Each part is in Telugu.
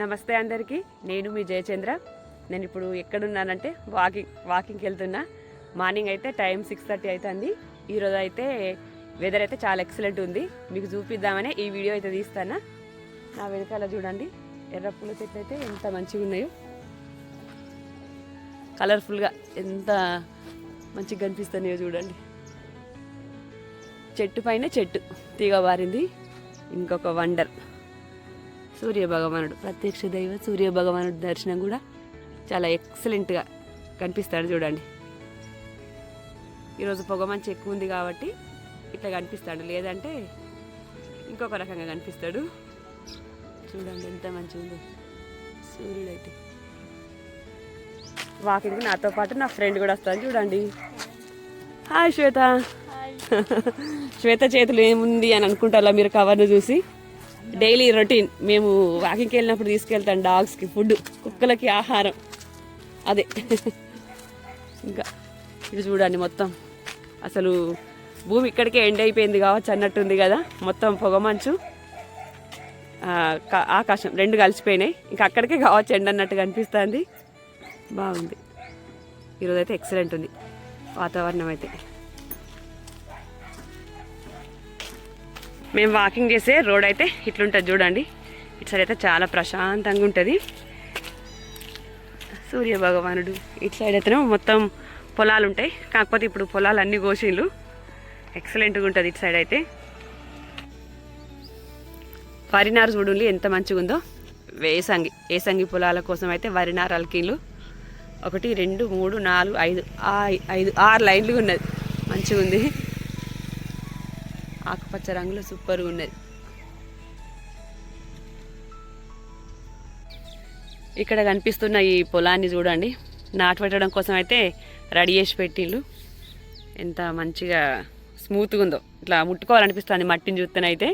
నమస్తే అందరికీ. నేను మీ జయచంద్ర. నేను ఇప్పుడు ఎక్కడున్నానంటే వాకింగ్ వాకింగ్కి వెళ్తున్నా. మార్నింగ్ అయితే టైం సిక్స్ థర్టీ అవుతుంది ఈరోజు అయితే వెదర్ అయితే చాలా ఎక్సలెంట్ ఉంది. మీకు చూపిద్దామనే ఈ వీడియో అయితే తీస్తానా? నా వెనకాల చూడండి. ఎర్ర పూల చెట్లు అయితే ఎంత మంచిగా ఉన్నాయో. కలర్ఫుల్గా ఎంత మంచిగా కనిపిస్తున్నాయో చూడండి. చెట్టు పైన చెట్టు తీగ వారింది. ఇంకొక వండర్ సూర్య భగవానుడు ప్రత్యక్ష దైవ సూర్య భగవానుడి దర్శనం కూడా చాలా ఎక్సలెంట్గా కనిపిస్తాడు చూడండి. ఈరోజు పొగ మంచి ఎక్కువ ఉంది కాబట్టి ఇట్లా కనిపిస్తాడు. లేదంటే ఇంకొక రకంగా కనిపిస్తాడు. చూడండి ఎంత మంచిగా ఉందో. సూర్యుడు అయితే వాకింగ్కి నాతో పాటు నా ఫ్రెండ్ కూడా వస్తాను చూడండి. హాయ్ శ్వేత. శ్వేత చేతులు ఏముంది అని అనుకుంటారా మీరు కవర్ను చూసి? Daily routine. మేము వాకింగ్కి వెళ్ళినప్పుడు తీసుకెళ్తాం డాగ్స్కి ఫుడ్ కుక్కలకి ఆహారం. అదే. ఇంకా ఇది చూడండి మొత్తం. అసలు భూమి ఇక్కడికే ఎండ్ అయిపోయింది కావచ్చు అన్నట్టుంది కదా మొత్తం పొగమంచు. ఆకాశం రెండు కలిసిపోయినాయి. ఇంకా అక్కడికే కావచ్చు ఎండ్ అన్నట్టుగా అనిపిస్తుంది. బాగుంది. ఈరోజైతే ఎక్సలెంట్ ఉంది. వాతావరణం అయితే. మేము వాకింగ్ చేసే రోడ్ అయితే ఇట్లుంటుంది చూడండి. ఇటు సైడ్ అయితే చాలా ప్రశాంతంగా ఉంటుంది. సూర్య భగవానుడు ఇటు సైడ్ అయితేనే మొత్తం పొలాలు ఉంటాయి. కాకపోతే ఇప్పుడు పొలాలు అన్నీ గోషిన్లు ఎక్సలెంట్గా ఉంటుంది ఇటు సైడ్ అయితే. వరినారు చూడండి ఎంత మంచిగా ఉందో. వేసంగి వేసంగి పొలాల కోసం అయితే వరినారు అల్కీలు ఒకటి రెండు మూడు నాలుగు ఐదు ఆ- ఐదు ఆరు లైన్లు ఉన్నది. మంచిగా ఉంది. ఆకుపచ్చ రంగులో సూపర్గా ఉన్నది. ఇక్కడ కనిపిస్తున్న ఈ పొలాన్ని చూడండి. నాటు పెట్టడం కోసం అయితే రెడీ చేసి పెట్టిండ్రు ఎంత మంచిగా స్మూత్గా ఉందో. ఇట్లా ముట్టుకోవాలనిపిస్తుంది మట్టిని చూస్తేనైతే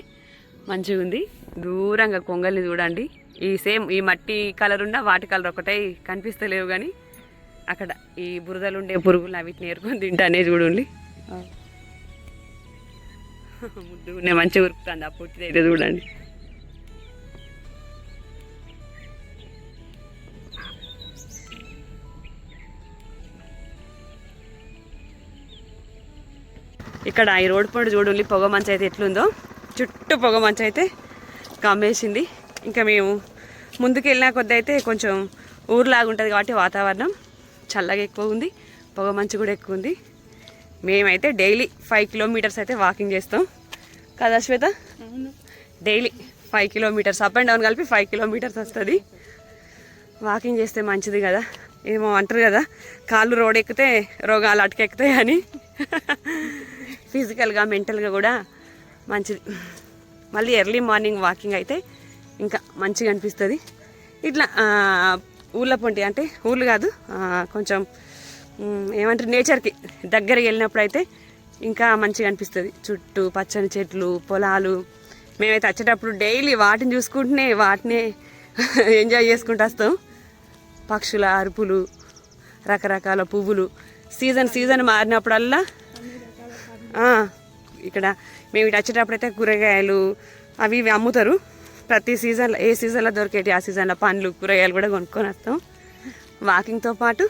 మంచిగా ఉంది. దూరంగా కొంగల్ని చూడండి. ఈ సేమ్ ఈ మట్టి కలర్ ఉన్న వాటి కలర్ ఒకటే కనిపిస్తలేవు కానీ అక్కడ ఈ బురదలు ఉండే పురుగులు అవిటిని ఏరుకొని తింటానే చూడండి. ముద్దుగునే మంచిగా ఉరుకుతుంది ఆ పొట్టిది అయితే చూడండి. ఇక్కడ ఈ రోడ్ పొడి చూడండి పొగ మంచి అయితే ఎట్లుందో. చుట్టూ పొగ మంచు అయితే కమ్మేసింది. ఇంకా మేము ముందుకు వెళ్ళిన కొద్ది అయితే కొంచెం ఊరులాగా ఉంటుంది కాబట్టి వాతావరణం చల్లగా ఎక్కువ ఉంది పొగ మంచు కూడా ఎక్కువ ఉంది. మేమైతే డైలీ ఫైవ్ కిలోమీటర్స్ అయితే వాకింగ్ చేస్తాం. కదా Shweta? Daily five kilometres up and down కలిపి ఫైవ్ కిలోమీటర్స్ వస్తుంది. వాకింగ్ చేస్తే మంచిది కదా. ఏమో అంటారు కదా కాళ్ళు రోడ్ ఎక్కితే రోగాలు అటకెక్కుతాయి అని. ఫిజికల్గా మెంటల్గా కూడా మంచిది. మళ్ళీ ఎర్లీ మార్నింగ్ వాకింగ్ అయితే ఇంకా మంచిగా అనిపిస్తుంది. ఇట్లా ఊళ్ళ పొంటి అంటే ఊళ్ళు కాదు కొంచెం ఏమంటారు నేచర్కి దగ్గరికి వెళ్ళినప్పుడు అయితే ఇంకా మంచిగా అనిపిస్తుంది. చుట్టూ పచ్చని చెట్లు పొలాలు. మేమైతే వచ్చేటప్పుడు డైలీ వాటిని చూసుకుంటూనే వాటినే ఎంజాయ్ చేసుకుంటూ వస్తాం. పక్షుల అరుపులు రకరకాల పువ్వులు. సీజన్ సీజన్ మారినప్పుడల్లా ఇక్కడ మేము ఇటు వచ్చేటప్పుడు అయితే కూరగాయలు అవి ఇవి అమ్ముతారు. ప్రతి సీజన్లో ఏ సీజన్లో దొరికేటి ఆ సీజన్లో పండ్లు కూరగాయలు కూడా కొనుక్కొని వస్తాం. వాకింగ్తో పాటు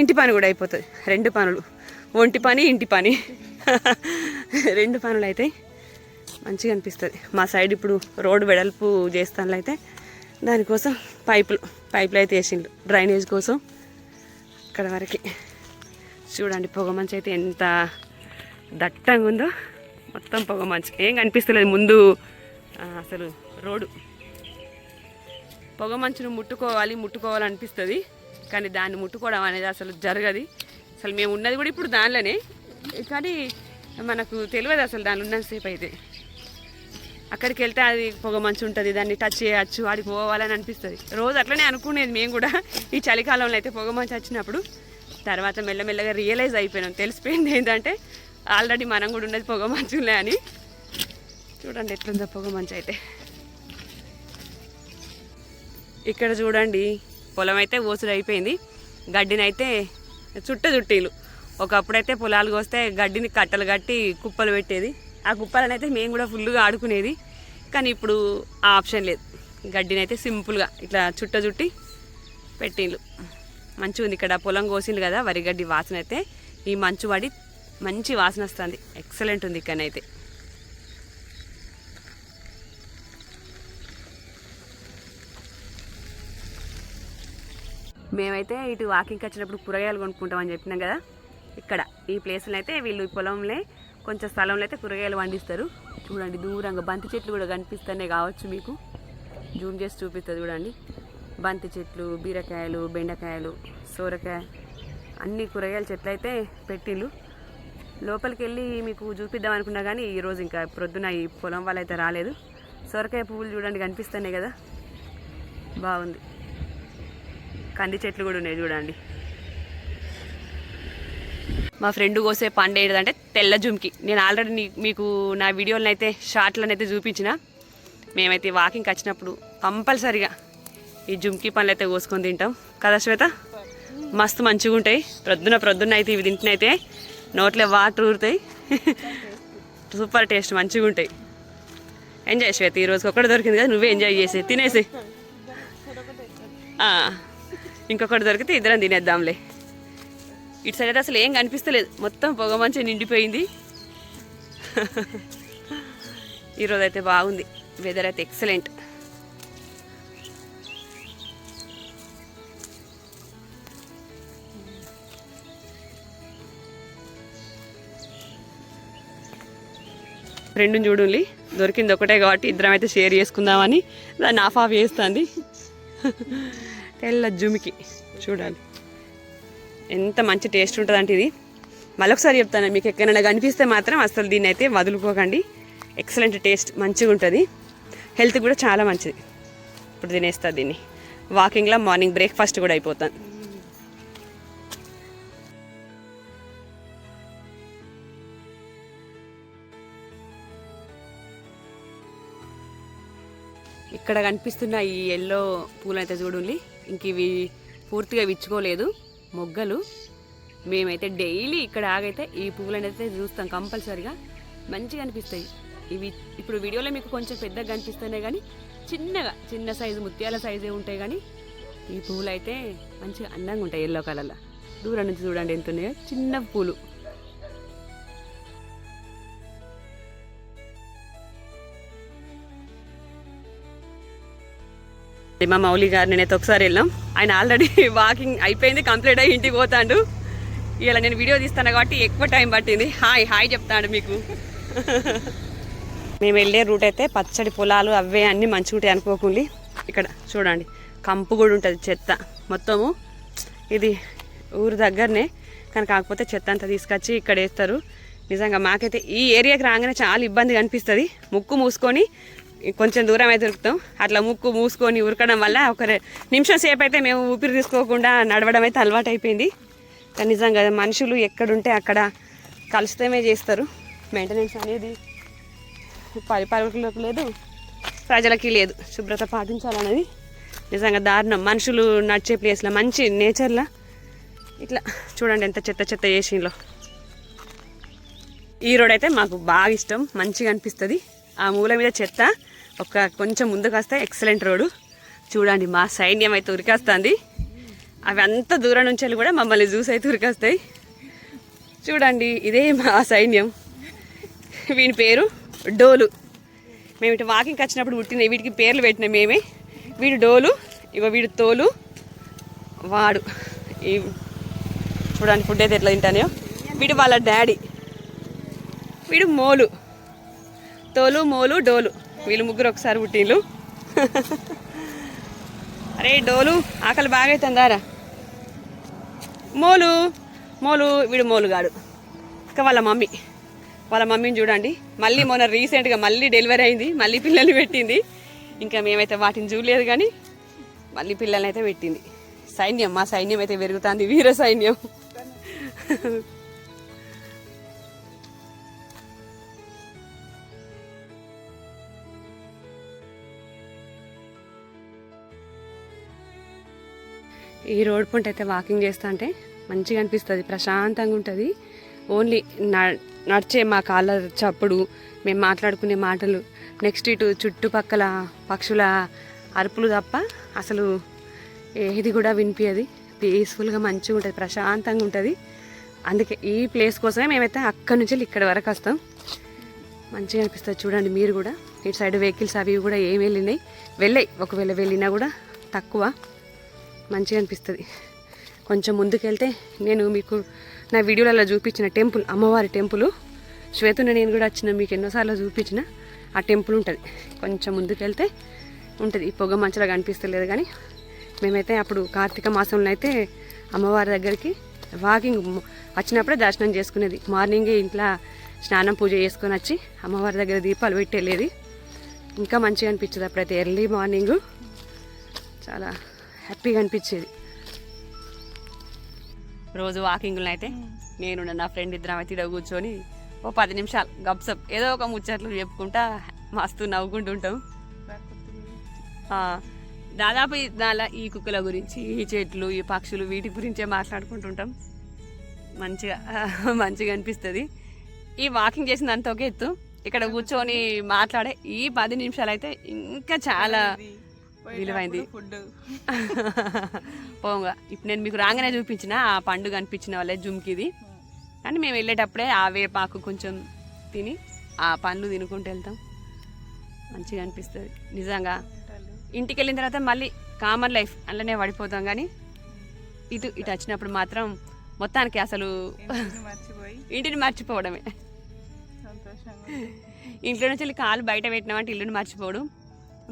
ఇంటి పని కూడా అయిపోతుంది. రెండు పనులు. ఒంటి పని ఇంటి పని. రెండు పనులు అయితే మంచిగా అనిపిస్తుంది. మా సైడ్ ఇప్పుడు రోడ్డు వెడల్పు చేస్తాను అయితే దానికోసం పైపులు పైపులు అయితే వేసిండ్రు డ్రైనేజ్ కోసం ఇక్కడ వరకు. చూడండి పొగ మంచి అయితే ఎంత దట్టంగా ఉందో. మొత్తం పొగ మంచు. ఏం కనిపిస్తలేదు ముందు అసలు రోడ్డు. పొగ మంచును ముట్టుకోవాలి ముట్టుకోవాలనిపిస్తుంది. కానీ దాన్ని ముట్టుకోవడం అనేది అసలు జరగదు. అసలు మేము ఉన్నది కూడా ఇప్పుడు దానిలోనే. కానీ మనకు తెలియదు అసలు దాని ఉన్నంతసేపు అయితే. అక్కడికి వెళ్తే అది పొగ మంచు ఉంటుంది దాన్ని టచ్ చేయొచ్చు ఆడికి పోవాలని అనిపిస్తుంది. రోజు అట్లనే అనుకునేది మేము కూడా. ఈ చలికాలంలో అయితే పొగ మంచు వచ్చినప్పుడు తర్వాత మెల్లమెల్లగా రియలైజ్ అయిపోయినాం. తెలిసిపోయింది ఏంటంటే ఆల్రెడీ మనం కూడా ఉన్నది పొగ మంచులే అని. చూడండి ఎట్లుందో పొగ మంచు అయితే. ఇక్కడ చూడండి పొలం అయితే ఓసుడు అయిపోయింది. గడ్డినైతే చుట్ట చుట్టీలు. ఒకప్పుడైతే పొలాలు కోస్తే గడ్డిని కట్టలు కట్టి కుప్పలు పెట్టేది. ఆ కుప్పలనైతే మేము కూడా ఫుల్గా ఆడుకునేది. కానీ ఇప్పుడు ఆ ఆప్షన్ లేదు. గడ్డినైతే సింపుల్గా ఇట్లా చుట్ట చుట్టి పెట్టిండ్లు. మంచిగా ఉంది ఇక్కడ. పొలం కోసిండ్రు కదా వరి గడ్డి వాసన అయితే ఈ మంచు పడి మంచి వాసన వస్తుంది. ఎక్సలెంట్ ఉంది ఇక్కడనైతే. మేమైతే ఇటు వాకింగ్కి వచ్చినప్పుడు కూరగాయలు కొనుక్కుంటామని చెప్పినాం కదా. ఇక్కడ ఈ ప్లేస్లో అయితే వీళ్ళు పొలంలో కొంచెం స్థలంలో అయితే కూరగాయలు పండిస్తారు. చూడండి దూరంగా బంతి చెట్లు కూడా కనిపిస్తూనే కావచ్చు మీకు. జూమ్ చేసి చూపిస్తుంది చూడండి. బంతి చెట్లు బీరకాయలు బెండకాయలు సోరకాయ అన్ని కూరగాయల చెట్లు అయితే పెట్టిళ్ళు. లోపలికి వెళ్ళి మీకు చూపిద్దాం అనుకున్నా కానీ ఈరోజు ఇంకా ప్రొద్దున ఈ పొలం వాళ్ళు అయితే రాలేదు. సొరకాయ పువ్వులు చూడండి కనిపిస్తున్నాయి కదా. బాగుంది. కంది చెట్లు కూడా ఉన్నాయి చూడండి. మా ఫ్రెండ్ కోసే పండు ఏంటంటే తెల్ల జుమ్కి. నేను ఆల్రెడీ మీకు నా వీడియోలను అయితే షార్ట్లను అయితే చూపించిన. మేమైతే వాకింగ్కి వచ్చినప్పుడు కంపల్సరిగా ఈ జుమ్కి పండ్లు అయితే కోసుకొని తింటాం. కదా శ్వేత? మస్తు మంచిగా ఉంటాయి. ప్రొద్దున ప్రొద్దున అయితే ఇవి తింటున్నైతే నోట్లో వాటర్ ఊరుతాయి. సూపర్ టేస్ట్ మంచిగా ఉంటాయి. ఎంజాయ్ శ్వేత ఈ రోజు దొరికింది కదా నువ్వే ఎంజాయ్ చేసే తినేసి ఇంకొకటి దొరికితే ఇద్దరం తినేద్దాంలే. ఇటు సైడ్ అయితే అసలు ఏం కనిపిస్తలేదు. మొత్తం పొగ మంచి నిండిపోయింది. ఈరోజు అయితే బాగుంది. వెదర్ అయితే ఎక్సలెంట్ ఫ్రెండ్ని చూడండి. దొరికింది ఒకటే కాబట్టి ఇద్దరం అయితే షేర్ చేసుకుందామని. దాన్ని ఆఫ్ ఆఫ్ చేస్తుంది. తెల్ల జుమికి. చూడాలి. ఎంత మంచి టేస్ట్ ఉంటుందంటే ఇది. మళ్ళొకసారి చెప్తాను మీకు ఎక్కడైనా కనిపిస్తే మాత్రం అసలు దీన్ని అయితే వదులుకోకండి. ఎక్సలెంట్ టేస్ట్ మంచిగా ఉంటుంది. హెల్త్ కూడా చాలా మంచిది. ఇప్పుడు తినేస్తా దీన్ని. వాకింగ్లో మార్నింగ్ బ్రేక్ఫాస్ట్ కూడా అయిపోతాను ఇక్కడ కనిపిస్తున్న ఈ ఎల్లో పూలైతే చూడండి. ఇంక ఇవి పూర్తిగా విచ్చుకోలేదు. మొగ్గలు. మేమైతే డైలీ ఇక్కడ ఆగైతే ఈ పువ్వులను అయితే చూస్తాం కంపల్సరిగా. మంచిగా అనిపిస్తాయి. ఇవి ఇప్పుడు వీడియోలో మీకు కొంచెం పెద్దగా కనిపిస్తున్నాయి కానీ చిన్నగా చిన్న సైజు ముత్యాల సైజే ఉంటాయి కానీ ఈ పువ్వులు అయితే మంచిగా అందంగా ఉంటాయి ఎల్లో కలర్లో. దూరం నుంచి చూడండి ఎంత ఉన్నాయో. చిన్న పూలు. మా మౌలి గారు నేనైతే ఒకసారి వెళ్ళాం. ఆయన ఆల్రెడీ వాకింగ్ అయిపోయింది కంప్లీట్ అయ్యి ఇంటికి పోతాడు. ఇలా నేను వీడియో తీస్తాను కాబట్టి ఎక్కువ టైం పట్టింది. హాయ్ హాయ్ చెప్తాడు మీకు. మేము వెళ్ళే రూట్ అయితే పచ్చడి పొలాలు అవే అన్నీ మంచిగా ఉంటాయి అనుకోకుండా. ఇక్కడ చూడండి కంపు కూడా ఉంటుంది చెత్త. మొత్తము ఇది ఊరు దగ్గరనే కానీ కాకపోతే చెత్త అంతా తీసుకొచ్చి ఇక్కడ వేస్తారు. నిజంగా మాకైతే ఈ ఏరియాకి రాగానే చాలా ఇబ్బంది కనిపిస్తుంది ముక్కు మూసుకొని కొంచెం దూరం అయితే దొరుకుతాం. అట్లా ముక్కు మూసుకొని ఉరకడం వల్ల ఒక నిమిషం సేపు అయితే మేము ఊపిరి తీసుకోకుండా నడవడం అయితే అలవాటు అయిపోయింది కానీ నిజంగా మనుషులు ఎక్కడుంటే అక్కడ కలుస్తమే చేస్తారు. మెయింటెనెన్స్ అనేది పరిపాలకులకు లేదు ప్రజలకి లేదు. శుభ్రత పాటించాలనేది నిజంగా దారుణం. మనుషులు నడిచే ప్లేస్లో మంచి నేచర్లో ఇట్లా చూడండి ఎంత చెత్త చెత్త చేసిలో ఈ రోడ్ అయితే మాకు బాగా ఇష్టం. మంచిగా అనిపిస్తుంది. ఆ మూల మీద చెత్త ఒక కొంచెం ముందుకు వస్తే ఎక్సలెంట్ రోడ్డు. చూడండి మా సైన్యం అయితే ఉరికేస్తుంది. అవి అంత దూరం నుంచి కూడా మమ్మల్ని చూసి అయితే ఉరికేస్తాయి. చూడండి ఇదే మా సైన్యం. వీని పేరు డోలు. మేము ఇటు వాకింగ్కి వచ్చినప్పుడు పుట్టిన వీటికి పేర్లు పెట్టిన మేమే. వీడు డోలు ఇగో వీడు తోలు వాడు. ఈ చూడండి ఫుడ్ అయితే ఎట్లా తింటానో వీడు వాళ్ళ డాడీ. వీడు మోలు. తోలు మోలు డోలు. వీళ్ళు ముగ్గురు ఒకసారి పుట్టిండ్లు. అరే డోలు ఆకలి బాగా అవుతుందారా మోలు మోలు వీడు మోలుగాడు ఇంకా వాళ్ళ మమ్మీ వాళ్ళ మమ్మీని చూడండి. మళ్ళీ మొన్న రీసెంట్గా మళ్ళీ డెలివరీ అయింది మళ్ళీ పిల్లల్ని పెట్టింది. ఇంకా మేమైతే వాటిని చూడలేదు కానీ మళ్ళీ పిల్లల్ని అయితే పెట్టింది. సైన్యం మా సైన్యం అయితే పెరుగుతుంది వీర సైన్యం. ఈ రోడ్ పంట అయితే వాకింగ్ చేస్తా అంటే మంచిగా అనిపిస్తుంది ప్రశాంతంగా ఉంటుంది. ఓన్లీ నడిచే మా కాళ్ళ చప్పుడు మేము మాట్లాడుకునే మాటలు నెక్స్ట్ ఇటు చుట్టుపక్కల పక్షుల అరుపులు తప్ప అసలు ఏది కూడా వినిపించదు పీస్ఫుల్గా మంచిగా ఉంటుంది ప్రశాంతంగా ఉంటుంది. అందుకే ఈ ప్లేస్ కోసమే మేమైతే అక్కడి నుంచి ఇక్కడ వరకు వస్తాం. మంచిగా అనిపిస్తుంది చూడండి మీరు కూడా. ఇటు సైడ్ వెహికల్స్ అవి కూడా ఏం వెళ్ళినాయి. వెళ్ళాయి ఒకవేళ వెళ్ళినా కూడా తక్కువ. మంచిగా అనిపిస్తుంది. కొంచెం ముందుకెళ్తే నేను మీకు నా వీడియోలలో చూపించిన టెంపుల్ అమ్మవారి టెంపుల్ శ్వేతుని నేను కూడా వచ్చిన మీకు ఎన్నోసార్లు చూపించిన ఆ టెంపుల్ ఉంటుంది. కొంచెం ముందుకెళ్తే ఉంటుంది. ఈ పొగ మంచిగా కనిపిస్తలేదు కానీ మేమైతే అప్పుడు కార్తీక మాసంలో అయితే అమ్మవారి దగ్గరికి వాకింగ్ వచ్చినప్పుడే దర్శనం చేసుకునేది. మార్నింగే ఇంట్లో స్నానం పూజ చేసుకొని వచ్చి అమ్మవారి దగ్గర దీపాలు పెట్టి వెళ్ళేది ఇంకా మంచిగా అనిపించేది. అప్పుడైతే ఎర్లీ మార్నింగ్ చాలా హ్యాపీగా అనిపించేది. రోజు వాకింగ్లో అయితే నేను నా ఫ్రెండ్ ఇద్దరం అయితే ఇక్కడ కూర్చొని ఓ పది నిమిషాలు గప్సప్ ఏదో ఒక ముచ్చట్లు చెప్పుకుంటా మస్తు నవ్వుకుంటుంటాం ఆ, దాదాపు ఈ- దాలా ఈ కుక్కల గురించి ఈ చెట్లు ఈ పక్షులు వీటి గురించే మాట్లాడుకుంటుంటాం మంచిగా మంచిగా అనిపిస్తుంది. ఈ వాకింగ్ చేసిందంత ఒక ఎత్తు ఇక్కడ కూర్చొని మాట్లాడే ఈ పది నిమిషాలు అయితే ఇంకా చాలా విలువైంది. ఫుడ్ పోగా. ఇప్పుడు నేను మీకు రాగానే చూపించిన ఆ పండు కనిపించిన వాళ్ళే జుమ్కిది. కానీ మేము వెళ్ళేటప్పుడే ఆ వేపాకు కొంచెం తిని ఆ పండ్లు తినుకుంటూ వెళ్తాం. మంచిగా అనిపిస్తుంది. నిజంగా. ఇంటికి వెళ్ళిన తర్వాత మళ్ళీ కామన్ లైఫ్ అందులోనే పడిపోతాం కానీ ఇటు ఇటు వచ్చినప్పుడు మాత్రం మొత్తానికి అసలు ఇంటిని మర్చిపోవడమే. ఇంట్లో నుంచి వెళ్ళి కాలు బయట పెట్టినామంటే ఇల్లుని మర్చిపోవడం.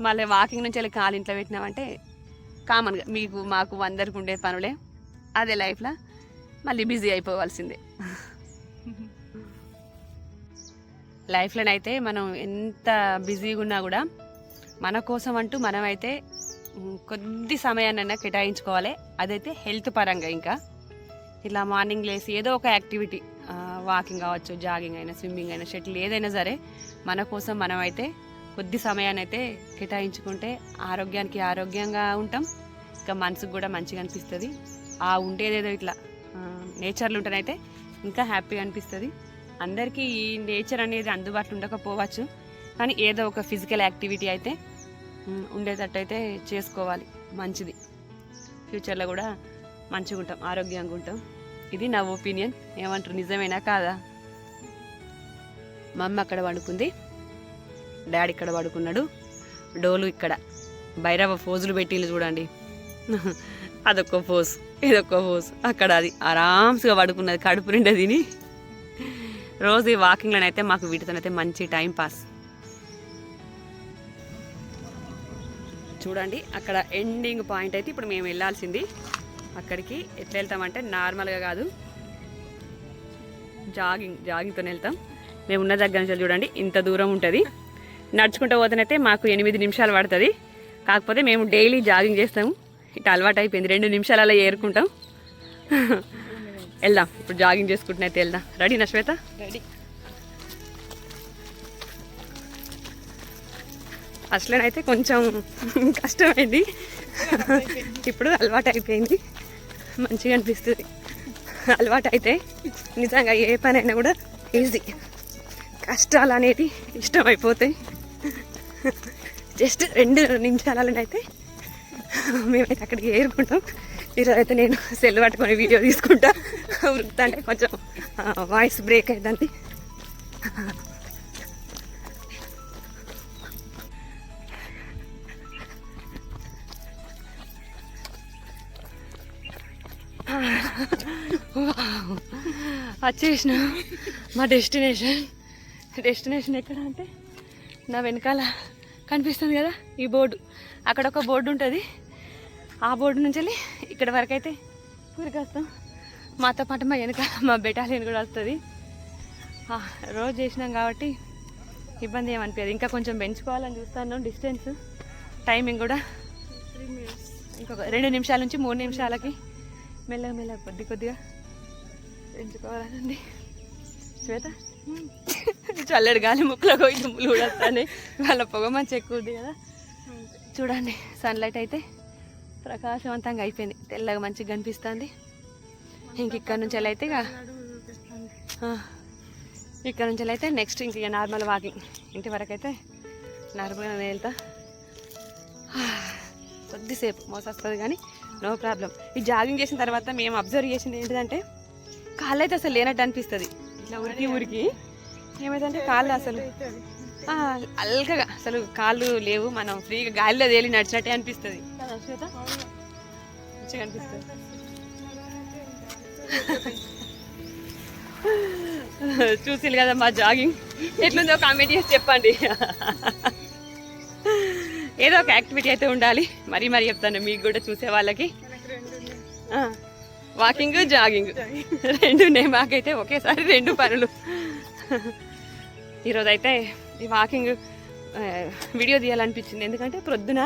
మళ్ళీ వాకింగ్ నుంచి వెళ్ళి కాలు ఇంట్లో పెట్టినామంటే కామన్గా మీకు మాకు అందరికి ఉండే పనులే. అదే లైఫ్లో మళ్ళీ బిజీ అయిపోవాల్సిందే. లైఫ్లోనైతే మనం ఎంత బిజీగా ఉన్నా కూడా మన కోసం అంటూ మనమైతే కొద్ది సమయాన్నైనా కేటాయించుకోవాలి. అదైతే హెల్త్ పరంగా ఇంకా. ఇలా మార్నింగ్ లేసి ఏదో ఒక యాక్టివిటీ వాకింగ్ కావచ్చు జాగింగ్ అయినా స్విమ్మింగ్ అయినా షటిల్ ఏదైనా సరే మన కోసం మనమైతే కొద్ది సమయాన్ని అయితే కేటాయించుకుంటే ఆరోగ్యానికి ఆరోగ్యంగా ఉంటాం. ఇంకా మనసుకు కూడా మంచిగా అనిపిస్తుంది. ఆ ఉండేదేదో ఇట్లా నేచర్లు ఉంటేనైతే ఇంకా హ్యాపీగా అనిపిస్తుంది. అందరికీ ఈ నేచర్ అనేది అందుబాటులో ఉండకపోవచ్చు. కానీ ఏదో ఒక ఫిజికల్ యాక్టివిటీ అయితే ఉండేటట్టు అయితే చేసుకోవాలి. మంచిది. ఫ్యూచర్లో కూడా మంచిగా ఉంటాం ఆరోగ్యంగా ఉంటాం. ఇది నా ఒపీనియన్. ఏమంటారు నిజమేనా కాదా? మా అమ్మ అక్కడ పడుకుంది డాడీ ఇక్కడ పడుకున్నాడు. డోలు ఇక్కడ. భైరవ ఫోజులు పెట్టిళ్ళు చూడండి. అదొక ఫోజ్ ఇదొక ఫోజ్. అక్కడ అది ఆరామ్స్గా పడుకున్నది కడుపు నిండా తిని. రోజు ఈ వాకింగ్లోనైతే మాకు వీటితోనైతే మంచి టైం పాస్. చూడండి అక్కడ ఎండింగ్ పాయింట్ అయితే ఇప్పుడు మేము వెళ్ళాల్సింది. అక్కడికి ఎట్లా వెళ్తామంటే నార్మల్గా కాదు. జాగింగ్ జాగింగ్తో వెళ్తాం. మేము ఉన్న దగ్గర నుంచి చూడండి ఇంత దూరం ఉంటుంది. నడుచుకుంటూ పోతేనైతే మాకు ఎనిమిది నిమిషాలు పడుతుంది. కాకపోతే మేము డైలీ జాగింగ్ చేస్తాము. ఇట్లా అలవాటు అయిపోయింది రెండు నిమిషాలలో ఏరుకుంటాం. వెళ్దాం. ఇప్పుడు జాగింగ్ చేసుకుంటున్నైతే వెళ్దాం. రెడీ నా శ్వేత? రెడీ. అసలేనైతే కొంచెం కష్టమైంది. ఇప్పుడు అలవాటు అయిపోయింది మంచిగా అనిపిస్తుంది. అలవాటు అయితే నిజంగా ఏ పనైనా కూడా ఈజీ. కష్టాలు అనేవి ఇష్టం అయిపోతాయి జస్ట్ రెండు నిమిషాలలోనైతే మేమైతే అక్కడికి ఏరుకుంటాం ఈరోజు అయితే నేను సెల్ పట్టుకొని వీడియో తీసుకుంటా. ఉరుకుతా అంటే కొంచెం వాయిస్ బ్రేక్ అవుతుంది వచ్చేసిన. మా డెస్టినేషన్ డెస్టినేషన్ ఎక్కడ అంటే నా వెనకాల కనిపిస్తుంది కదా ఈ బోర్డు. అక్కడ ఒక బోర్డు ఉంటుంది. ఆ బోర్డు నుంచి వెళ్ళి ఇక్కడ వరకు అయితే ఊరికి మాతో పాటు మా వెనక మా బెటాలియన్ కూడా వస్తుంది. రోజు చేసినాం కాబట్టి ఇబ్బంది ఏమనిపించదు ఇంకా కొంచెం పెంచుకోవాలని చూస్తాను డిస్టెన్స్ టైమింగ్ కూడా ఇంకొక రెండు నిమిషాల నుంచి మూడు నిమిషాలకి మెల్లగా మెల్లగా కొద్ది కొద్దిగా పెంచుకోవాలనండి శ్వేత? చల్లడి గాలి ముక్కులో పోయి దుమ్ములు కూడా వస్తాయి వాళ్ళ పొగ మంచి ఎక్కువ ఉంది కదా. చూడండి సన్లైట్ అయితే ప్రకాశవంతంగా అయిపోయింది. తెల్లగా మంచిగా కనిపిస్తుంది. ఇంక ఇక్కడ నుంచి వెళ్ళి అయితే ఇక ఇక్కడ నుంచి వెళ్ళి అయితే నెక్స్ట్ ఇంక నార్మల్ వాకింగ్ ఇంటి వరకు అయితే నార్మల్గా వెళ్తా కొద్దిసేపు మోసొస్తుంది కానీ నో ప్రాబ్లం ఈ జాగింగ్ చేసిన తర్వాత మేము అబ్జర్వ్ చేసింది ఏంటిదంటే కాళ్ళు అయితే అసలు లేనట్టు అనిపిస్తుంది. ఇట్లా ఉరికి ఉరికి. ఏమైందంటే కాళ్ళు అసలు ఆ, అల్కగా అసలు కాళ్ళు లేవు మనం ఫ్రీగా గాలిలో తేలి నడిచినట్టే అనిపిస్తుంది. శ్వేత? మంచిగా అనిపిస్తుంది. చూసిరు కదా మా జాగింగ్. ఎట్లుందో కామెంట్ చేసి చెప్పండి. ఏదో ఒక యాక్టివిటీ అయితే ఉండాలి. మరీ మరీ చెప్తాను మీకు కూడా చూసే వాళ్ళకి. వాకింగ్ జాగింగ్ రెండు ఉన్నాయి మాకైతే ఒకేసారి రెండు పనులు. ఈరోజు అయితే ఈ వాకింగ్ వీడియో తీయాలనిపించింది. ఎందుకంటే ప్రొద్దున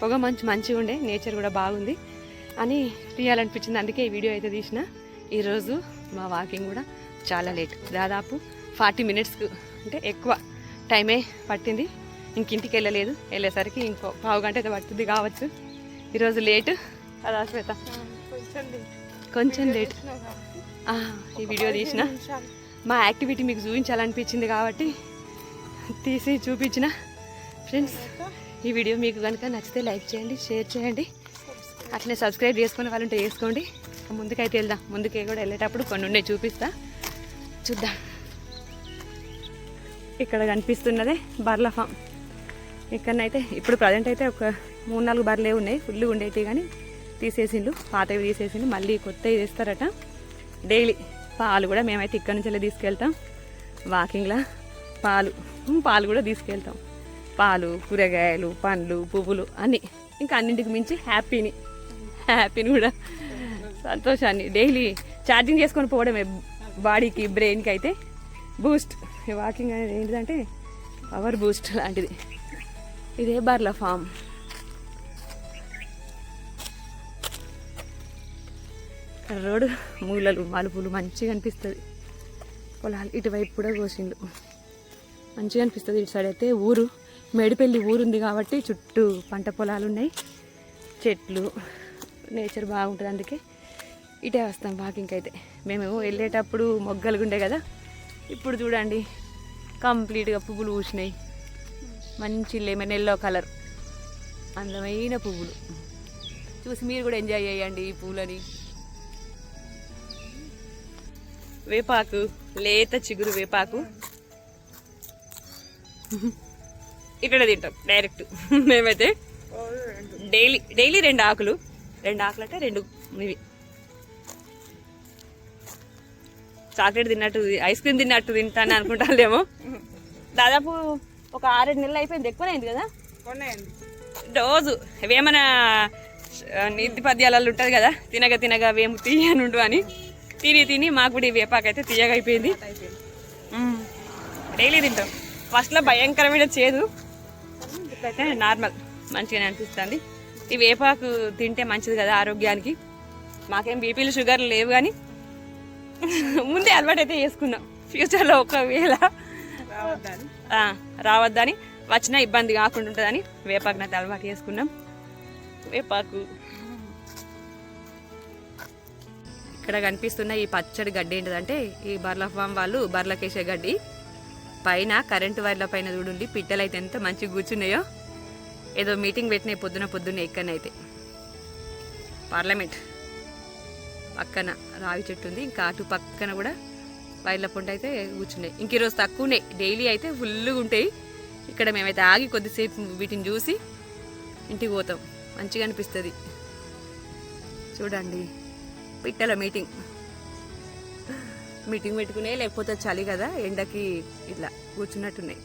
పొగ మంచు మంచిగా ఉండే నేచర్ కూడా బాగుంది అని తీయాలనిపించింది. అందుకే ఈ వీడియో అయితే తీసిన. ఈరోజు మా వాకింగ్ కూడా చాలా లేట్ దాదాపు ఫార్టీ మినిట్స్కు అంటే ఎక్కువ టైమే పట్టింది. ఇంక ఇంటికి వెళ్ళలేదు. వెళ్ళేసరికి ఇంకో పావు గంట అయితే పడుతుంది కావచ్చు. ఈరోజు లేట్ అదా శ్వేత. కొంచెం లేట్. ఈ వీడియో తీసిన. మా యాక్టివిటీ మీకు చూపించాలనిపించింది కాబట్టి తీసి చూపించిన. ఫ్రెండ్స్ ఈ వీడియో మీకు కనుక నచ్చితే లైక్ చేయండి షేర్ చేయండి. అట్లనే సబ్స్క్రైబ్ చేసుకునే వాళ్ళు ఉంటే చేసుకోండి. ముందుకైతే వెళ్దాం. ముందుకే కూడా వెళ్ళేటప్పుడు కొన్ని ఉన్నాయి చూపిస్తా. చూద్దాం. ఇక్కడ కనిపిస్తున్నదే బర్ల ఫామ్. ఇక్కడనైతే ఇప్పుడు ప్రజెంట్ అయితే ఒక మూడు నాలుగు బర్రెలే ఉన్నాయి. ఫుల్ ఉండేవి కానీ తీసేసిండు పాతవి తీసేసిండు మళ్ళీ కొత్తవి తీస్తారట. డైలీ పాలు కూడా మేమైతే ఇక్కడి నుంచి తీసుకెళ్తాం. వాకింగ్లా పాలు పాలు కూడా తీసుకెళ్తాం. పాలు కూరగాయలు పండ్లు పువ్వులు అన్నీ. ఇంకా అన్నింటికి మించి హ్యాపీని హ్యాపీని కూడా సంతోషాన్ని డైలీ ఛార్జింగ్ చేసుకొని పోవడమే బాడీకి బ్రెయిన్కి అయితే బూస్ట్. వాకింగ్ అనేది ఏంటిదంటే పవర్ బూస్ట్ లాంటిది. ఇదే బర్లా ఫామ్. రోడ్డు మూలలు మలుపులు మంచిగా అనిపిస్తుంది. పొలాలు ఇటువైపు కూడా కోసిండు. మంచిగా అనిపిస్తుంది ఇటు సైడ్ అయితే ఊరు. మేడిపల్లి ఊరు ఉంది కాబట్టి చుట్టూ పంట పొలాలు ఉన్నాయి. చెట్లు నేచర్ బాగుంటుంది అందుకే ఇటే వస్తాం వాకింగ్ అయితే. మేము వెళ్ళేటప్పుడు మొగ్గలు ఉండే కదా. ఇప్పుడు చూడండి కంప్లీట్గా పువ్వులు పూసినాయి. మంచి లెమన్ ఎల్లో కలర్. అందమైన పువ్వులు. చూసి మీరు కూడా ఎంజాయ్ చేయండి ఈ పూలని. వేపాకు లేత చిగురు వేపాకు. ఇక్కడ తింటాం డైరెక్ట్. మేమైతే. డైలీ డైలీ రెండు ఆకులు. రెండు ఆకులు అంటే రెండు ఇవి. చాక్లెట్ తిన్నట్టు ఐస్ క్రీమ్ తిన్నట్టు తింటాను అనుకుంటానేమో దాదాపు ఒక ఆరేడు నెలలు అయిపోయింది ఎక్కువనే అయింది కదా. రోజు వేమన నీతి పద్యాలలో ఉంటుంది కదా? తినగా తినగా వేము తీయనుండు అని. తిని తిని మాకు కూడా ఈ వేపాకు అయితే తీయగా అయిపోయింది డైలీ తింటాం. ఫస్ట్లో భయంకరమైన చేదు. ఇప్పుడైతే నార్మల్. మంచిగానే అనిపిస్తుంది. ఈ వేపాకు తింటే మంచిది కదా ఆరోగ్యానికి. మాకేం బీపీలు షుగర్లు లేవు కానీ ముందే అలవాటు అయితే చేసుకున్నాం. ఫ్యూచర్లో ఒకవేళ రావద్దని. రావద్దని వచ్చినా ఇబ్బంది కాకుండా ఉంటుందని వేపాకు అయితే అలవాటు చేసుకున్నాం. వేపాకు ఇక్కడ కనిపిస్తున్న ఈ పచ్చడి గడ్డి ఏంటిదంటే ఈ బర్ల ఫామ్ వాళ్ళు బర్లకేసే గడ్డి. పైన కరెంటు వైర్ల పైన చూడండి పిట్టలు అయితే ఎంత మంచిగా కూర్చున్నాయో. ఏదో మీటింగ్ పెట్టినాయి పొద్దున పొద్దున్న ఎక్కనైతే పార్లమెంట్ పక్కన రావి చెట్టు ఉంది ఇంకా అటు పక్కన కూడా వైర్ల పొంట అయితే కూర్చున్నాయి. ఇంక ఈరోజు తక్కువ ఉన్నాయి డైలీ అయితే ఫుల్గా ఉంటాయి. ఇక్కడ మేమైతే ఆగి కొద్దిసేపు వీటిని చూసి ఇంటికి పోతాం. మంచిగా అనిపిస్తుంది. చూడండి. పిట్టల మీటింగ్? మీటింగ్ పెట్టుకునే లేకపోతే చలి కదా ఎండకి ఇట్లా కూర్చున్నట్టున్నాయి.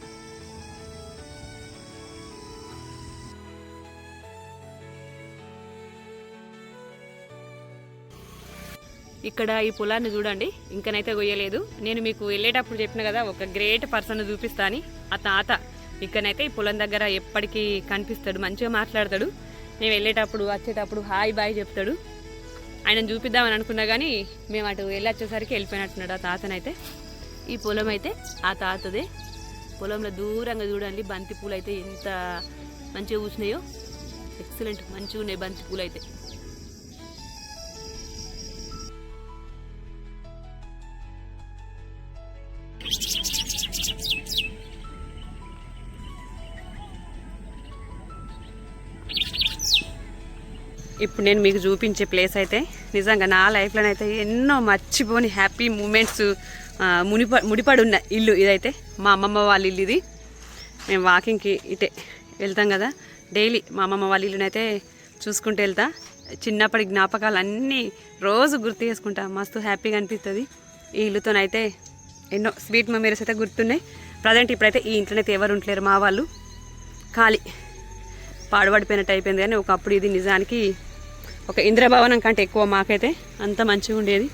ఇక్కడ ఈ పొలాన్ని చూడండి ఇంకనైతే కొయ్యలేదు. నేను మీకు వెళ్ళేటప్పుడు చెప్పిన కదా ఒక గ్రేట్ పర్సన్ చూపిస్తాను ఆ తాత. ఇక్కడనైతే ఈ పొలం దగ్గర ఎప్పటికీ కనిపిస్తాడు మంచిగా మాట్లాడతాడు. మేము వెళ్ళేటప్పుడు వచ్చేటప్పుడు హాయ్ బాయ్ చెప్తాడు. ఆయన చూపిద్దామని అనుకున్నా కానీ మేము అటు వెళ్ళి వచ్చేసరికి వెళ్ళిపోయినట్టున్నాడు ఆ తాతనైతే. ఈ పొలం అయితే ఆ తాతదే. పొలంలో దూరంగా చూడండి బంతి పూలు అయితే ఎంత మంచిగా పూసినాయో. ఎక్సలెంట్ మంచిగా ఉన్నాయి బంతి పూలు అయితే ఇప్పుడు నేను మీకు చూపించే ప్లేస్ అయితే నిజంగా నా లైఫ్లోనైతే ఎన్నో మర్చిపోని హ్యాపీ మూమెంట్స్ మునిప ముడిపడి ఉన్న ఇల్లు ఇదైతే. మా అమ్మమ్మ వాళ్ళ ఇల్లు ఇది. మేము వాకింగ్కి ఇటే వెళ్తాం కదా. డైలీ మా అమ్మమ్మ వాళ్ళ ఇల్లునైతే చూసుకుంటూ వెళ్తా. చిన్నప్పటి జ్ఞాపకాలు అన్నీ రోజు గుర్తు చేసుకుంటా. మస్తు హ్యాపీగా అనిపిస్తుంది. ఈ ఇల్లుతోనైతే ఎన్నో స్వీట్ మెమరీస్ అయితే గుర్తున్నాయి. ప్రజెంట్ ఇప్పుడైతే ఈ ఇంట్లోనైతే ఎవరు ఉంటలేరు మా వాళ్ళు. ఖాళీ. పాడుపడిపోయినట్టు అయిపోయింది కానీ ఒకప్పుడు ఇది నిజానికి ఒక ఇంద్రభవనం కంటే ఎక్కువ మాకైతే అంత మంచిగా ఉండేది.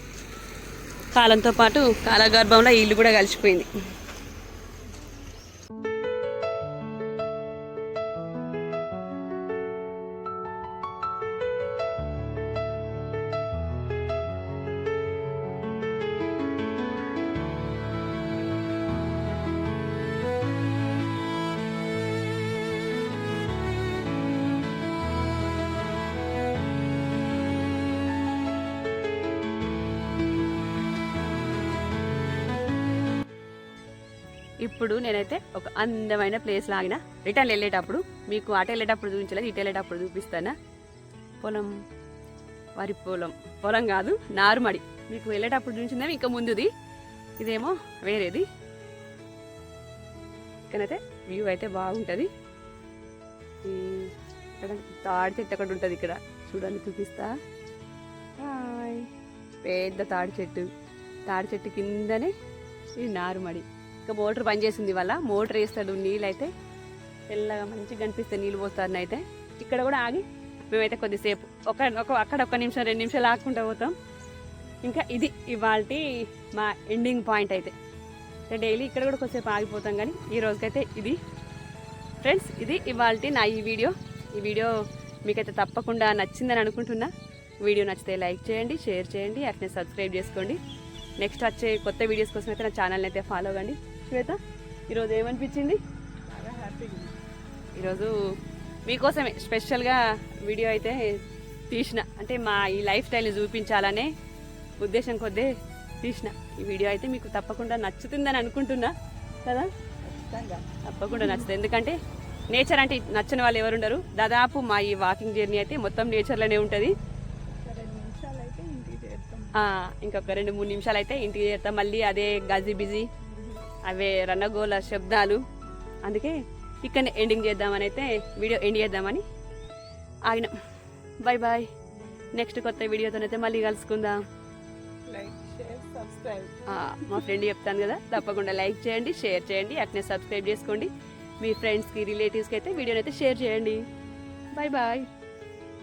కాలంతో పాటు కాలగర్భంలో ఇల్లు కూడా కలిసిపోయింది. ఇప్పుడు నేనైతే ఒక అందమైన ప్లేస్ లాగిన రిటర్న్ వెళ్ళేటప్పుడు మీకు అటు వెళ్ళేటప్పుడు చూపించలేదు ఇటు వెళ్ళేటప్పుడు చూపిస్తానా? పొలం. వరి పొలం. పొలం కాదు నారుమడి. మీకు వెళ్ళేటప్పుడు చూపించిందేమో ఇంకా ముందుది. ఇదేమో వేరేది. ఇక్కడైతే వ్యూ అయితే బాగుంటుంది. తాడి చెట్టు ఒకటి ఉంటుంది ఇక్కడ. చూడండి చూపిస్తా. హాయ్. పెద్ద తాడి చెట్టు. తాడి చెట్టు కిందనే ఈ నారుమడి. ఇంకా మోటార్ పనిచేసింది చేసింది వల్ల మోటార్ వేస్తాడు నీళ్ళు అయితే తెల్లగా మంచిగా కనిపిస్తాయి నీళ్ళు పోతారని అయితే. ఇక్కడ కూడా ఆగి మేమైతే కొద్దిసేపు ఒక ఒక అక్కడ ఒక నిమిషం రెండు నిమిషాలు ఆగుకుంటూ పోతాం. ఇంకా ఇది ఇవాళ మా ఎండింగ్ పాయింట్ అయితే. డైలీ ఇక్కడ కూడా కొద్దిసేపు ఆగిపోతాం కానీ ఈ రోజుకైతే ఇది. ఫ్రెండ్స్ ఇది ఇవాళ నా ఈ వీడియో ఈ వీడియో మీకైతే తప్పకుండా నచ్చిందని అనుకుంటున్నా. వీడియో నచ్చితే లైక్ చేయండి షేర్ చేయండి అట్నే సబ్స్క్రైబ్ చేసుకోండి. నెక్స్ట్ వచ్చే కొత్త వీడియోస్ కోసం అయితే నా ఛానల్ని అయితే ఫాలో కండి. శ్వేత ఈరోజు ఏమనిపించింది? హ్యాపీగా. ఈరోజు మీకోసమే స్పెషల్గా వీడియో అయితే తీసిన. అంటే మా ఈ లైఫ్ స్టైల్ని చూపించాలనే ఉద్దేశం కొద్దే తీసిన. ఈ వీడియో అయితే మీకు తప్పకుండా నచ్చుతుందని అనుకుంటున్నా. కదా? తప్పకుండా నచ్చుతుంది. ఎందుకంటే నేచర్ అంటే నచ్చని వాళ్ళు ఎవరుండరు. దాదాపు మా ఈ వాకింగ్ జర్నీ అయితే మొత్తం నేచర్లోనే ఉంటుంది. ఒక రెండు ఇంకొక రెండు మూడు నిమిషాలు అయితే ఇంటికి చేరుతాం. మళ్ళీ అదే గజి బిజీ అవే రన్నగోల శబ్దాలు. అందుకే ఇక్కడ ఎండింగ్ చేద్దామని అయితే వీడియో ఎండ్ చేద్దామని ఆగినాం. బాయ్ బాయ్ నెక్స్ట్ కొత్త వీడియోతోనైతే మళ్ళీ కలుసుకుందాం. మా ఫ్రెండ్ చెప్తాను కదా తప్పకుండా లైక్ చేయండి షేర్ చేయండి అట్నే సబ్స్క్రైబ్ చేసుకోండి. మీ ఫ్రెండ్స్కి రిలేటివ్స్కి అయితే వీడియోని అయితే షేర్ చేయండి. Bye bye